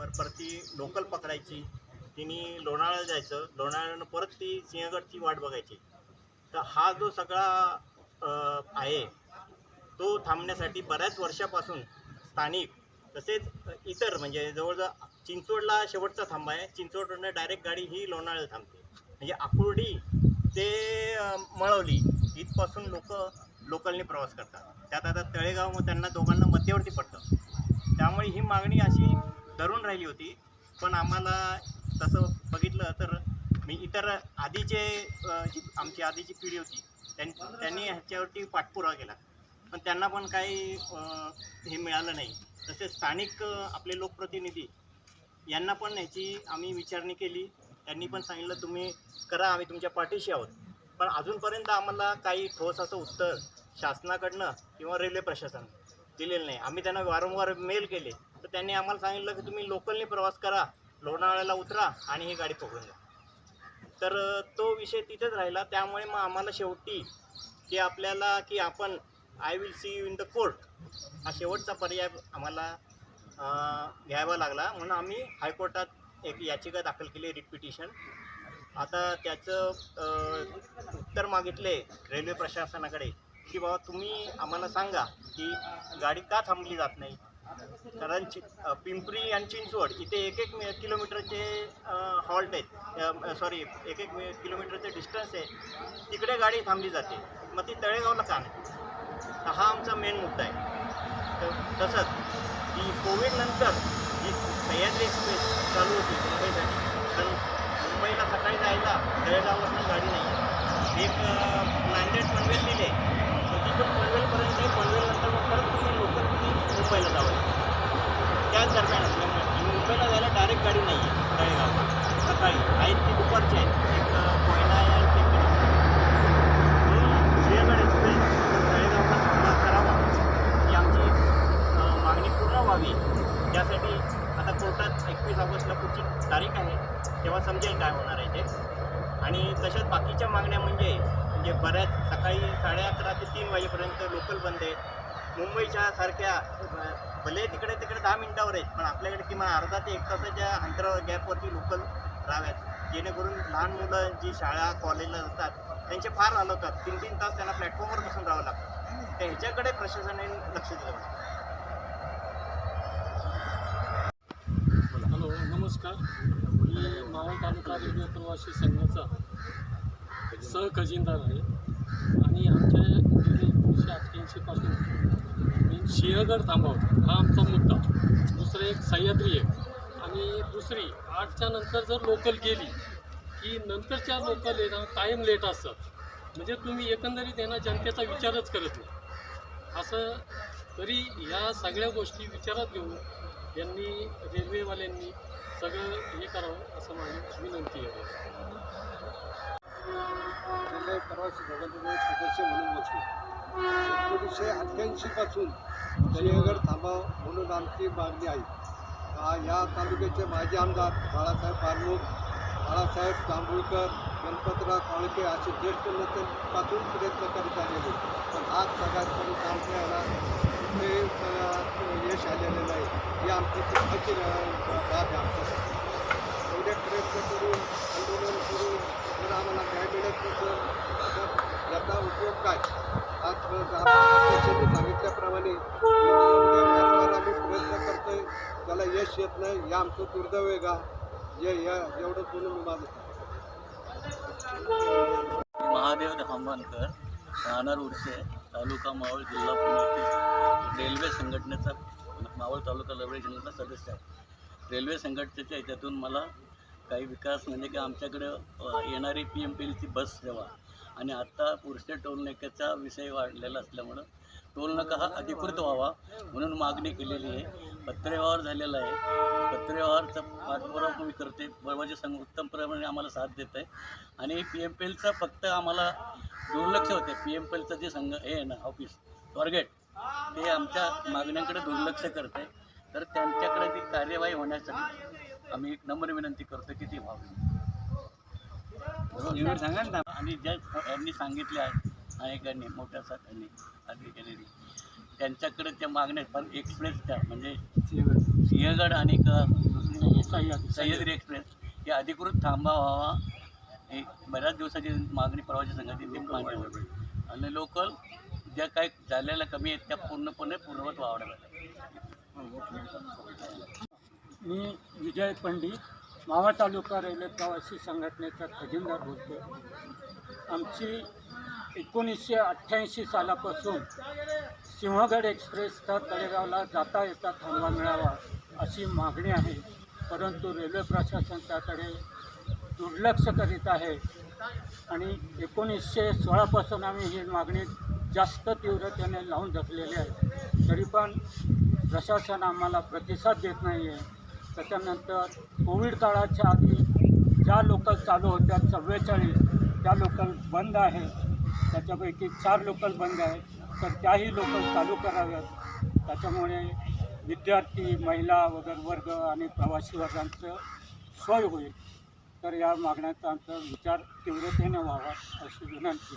पर परत ती लोकल पकडायची तिने लोणाळ्याला जायचं लोणाळ्यानं परत ती सिंहगडची वाट बघायची. तर हा जो सगळा आहे तो थांबण्यासाठी बऱ्याच वर्षापासून स्थानिक तसेच इतर म्हणजे जवळजवळ चिंचवडला शेवटचा थांबा आहे. चिंचवडनं डायरेक्ट गाडी ही लोणाळ्याला थांबते. म्हणजे आकुर्डी ते मळवली इथपासून लोक लोकलने प्रवास करतात. त्यात आता तळेगाव त्यांना दोघांना मध्यवर्ती पडतं. त्यामुळे ही मागणी अशी धरून राहिली होती. पण आम्हाला तसं बघितलं तर मी इतर आधीचे जी आमची आधीची पिढी होती त्यां त्यांनी ह्याच्यावरती पाठपुरावा केला. पण त्यांना पण काही हे मिळालं नाही. तसेच स्थानिक आपले लोकप्रतिनिधी यांना पण ह्याची आम्ही विचारणी केली. त्यांनी पण सांगितलं तुम्ही करा आम्ही तुमच्या पाठीशी आहोत. पण अजूनपर्यंत आम्हाला काही ठोस असं उत्तर शासनाकडनं किंवा रेल्वे प्रशासन दिलेलं नाही. आम्ही त्यांना वारंवार मेल केले. त्यांनी आम्हाला सांगितलं की तुम्ही लोकलने प्रवास करा लोणावळ्याला उतरा आणि ही गाडी पकडून द्या तर तो विषय तिथेच राहिला. त्यामुळे मग आम्हाला शेवटी की आपल्याला की आपण I will see you in the court हा शेवटचा पर्याय आम्हाला घ्यावा लागला. म्हणून आम्ही हायकोर्टात एक याचिका दाखल केली रिट पिटिशन. आता त्याचं उत्तर मागितले रेल्वे प्रशासनाकडे की बाबा तुम्ही आम्हाला सांगा की गाडी का थांबली जात नाही? कारण पिंपरी आणि चिंचवड इथे एक एक किलोमीटरचे हॉल्ट आहेत. सॉरी एक एक किलोमीटरचे डिस्टन्स आहे. तिकडे गाडी थांबली जाते. मग ती तळेगावला का नाही हा आमचा मेन मुद्दा आहे. तर तसंच ती कोविड नंतर जी सह्याद्री एक्सप्रेस चालू होती मुंबईसाठी तर मुंबईला सकाळी जायला तळेगाववरनं गाडी नाही. एक नांदेड पनवेल दिले. तिथून पनवेलपर्यंत पनवेल पनवेलनंतर मग परत तुम्ही लोकल तुम्ही मुंबईला जावं त्याच दरम्यान असल्यामुळे आणि मुंबईला जायला डायरेक्ट गाडी नाही आहे तळेगावला सकाळी. आहेत ती दुपारची आहेत. एक कोयना आहे आणि एक म्हणून सिंहगड एक्सप्रेस तळेगावला संवाद करावा ही आमची मागणी पूर्ण व्हावी. त्यासाठी आता कोर्टात एकवीस ऑगस्टला पुढची तारीख आहे. तेव्हा समजेल काय होणार आहे ते. आणि तशाच बाकीच्या मागण्या म्हणजे म्हणजे बऱ्याच सकाळी साडे अकरा ते तीन वाजेपर्यंत लोकल बंद आहेत मुंबईच्या सारख्या भले तिकडे तिकडे दहा मिनिटावर आहेत पण आपल्याकडे किमान अर्धा ते एक तासाच्या अंतरावर गॅपवरती लोकल राहाव्यात जेणेकरून लहान मुलं जी शाळा कॉलेजला जातात त्यांचे फार हाल होतात तीन तीन तास त्यांना प्लॅटफॉर्मवर बसून राहावं लागतं. तर ह्याच्याकडे प्रशासनाने लक्ष दिलं पाहिजे. हॅलो नमस्कार. मी मावळ तालुका रेल्वे प्रवासी संघाचा सहखजिनदार आहे. आणि आमच्या गेले एकोणीसशे अठ्ठ्याऐंशीपासून मेन सिंहगड थांबव. हा आमचा मुद्दा. दुसरं एक सह्याद्री एक. आणि दुसरी आठच्या नंतर जर लोकल गेली की नंतरच्या लोकल येणं कायम लेट असतात. म्हणजे तुम्ही एकंदरीत येणं जनतेचा विचारच करत नाही. असं तरी या सगळ्या गोष्टी विचारात घेऊन यांनी रेल्वेवाल्यांनी सगळं हे करावं असं माझी विनंती आहे. प्रवासी सदस्य म्हणून बसलो एकोणीसशे अठ्ठ्याऐंशीपासून सिंहगड थांबा म्हणून आमची मागणी आहे. या तालुक्याचे माजी आमदार बाळासाहेब पारमुख बाळासाहेब जांभूळकर गणपतराव काळके असे ज्येष्ठ नेत्यांपासून प्रयत्न करीत आलेले. पण आज सगळ्यात कमी करायला ते यश आलेलं नाही. ही आमची दुःखाची बाब आहे आमच्यासाठी एवढे प्रयत्न करून आंदोलन करून जर आम्हाला काय मिळत नसेल तर याचा उपयोग काय? सांगितल्याप्रमाणे आम्ही प्रयत्न करतोय. त्याला यश येत नाही. हे आमचं दुर्दैव आहे का? हे या एवढं बोलून मी माझं महादेव हंबानकर राहणार उर्से तालुका मावळ जिल्हा पुणे. रेल्वे संघटनेचा मावळ तालुका लवळी जिल्ह्याचा सदस्य आहे. रेल्वे संघटनेच्या याच्यातून मला काही विकास म्हणजे की आमच्याकडं येणारी पी एम पी एलची बस सेवा आणि आत्ता पुरसे टोलनाक्याचा विषय वाढलेला असल्यामुळं टोलनाका हा अधिकृत व्हावा म्हणून मागणी केलेली आहे. पत्रव्यवहार झालेला आहे. पत्रव्यवहारचा पाठपुरावा मी करते बळवाजी संघ उत्तम प्रमाणे आम्हाला साथ देत आहे. आणि पी एम पी एलचा फक्त आम्हाला दुर्लक्ष होते पी एम पी एलचं जे संघ हे आहे ना ऑफिस टॉर्गेट ते आमच्या मागण्यांकडे दुर्लक्ष करते तर त्यांच्याकडे ती कार्यवाही होण्यासाठी आम्ही एक नम्र विनंती करतो की ती व्हावी. सांगा ना आणि ज्या यांनी सांगितले आहे नायकांनी मोठ्या साथांनी अधिकाऱ्यांनी त्यांच्याकडे त्या मागण्या पण एक्सप्रेसच्या म्हणजे सिंहगड आणि सह्याद्री एक्सप्रेस ही अधिकृत थांबा व्हावा. ही बऱ्याच दिवसाची मागणी प्रवासी संघटनेची मागणी होती. आणि लोकल ज्या काही झालेल्या कमी आहेत त्या पूर्णपणे पूर्ववत पाहिजे मी विजय पंडित मावा तालुका रेल्वे प्रवासी संघटनेचा खजिनदार बोलतो आमची एकोणीसशे अठ्ठ्याऐंशी सालापासून सिंहगड एक्सप्रेस तर तळेगावला जाता येता थांबा मिळावा अशी मागणी आहे. परंतु रेल्वे प्रशासन त्याकडे दुर्लक्ष करीत आहे आणि एकोणीसशे सोळापासून आम्ही ही मागणी जास्त तीव्रतेने लावून धरलेली आहे. तरी पण प्रशासन आम्हाला प्रतिसाद देत नाही आहे त्याच्यानंतर कोविड काळाच्या आधी ज्या लोकल चालू होत्या चव्वेचाळीस त्या लोकल बंद आहे. त्याच्यापैकी चार लोकल बंद आहेत तर त्याही लोकल चालू कराव्यात. त्याच्यामुळे विद्यार्थी महिला वगैरे वर्ग आणि प्रवासी वर्गांचं सोय होईल. तर या मागण्याचा आमचा विचार तीव्रतेने व्हावा अशी विनंती.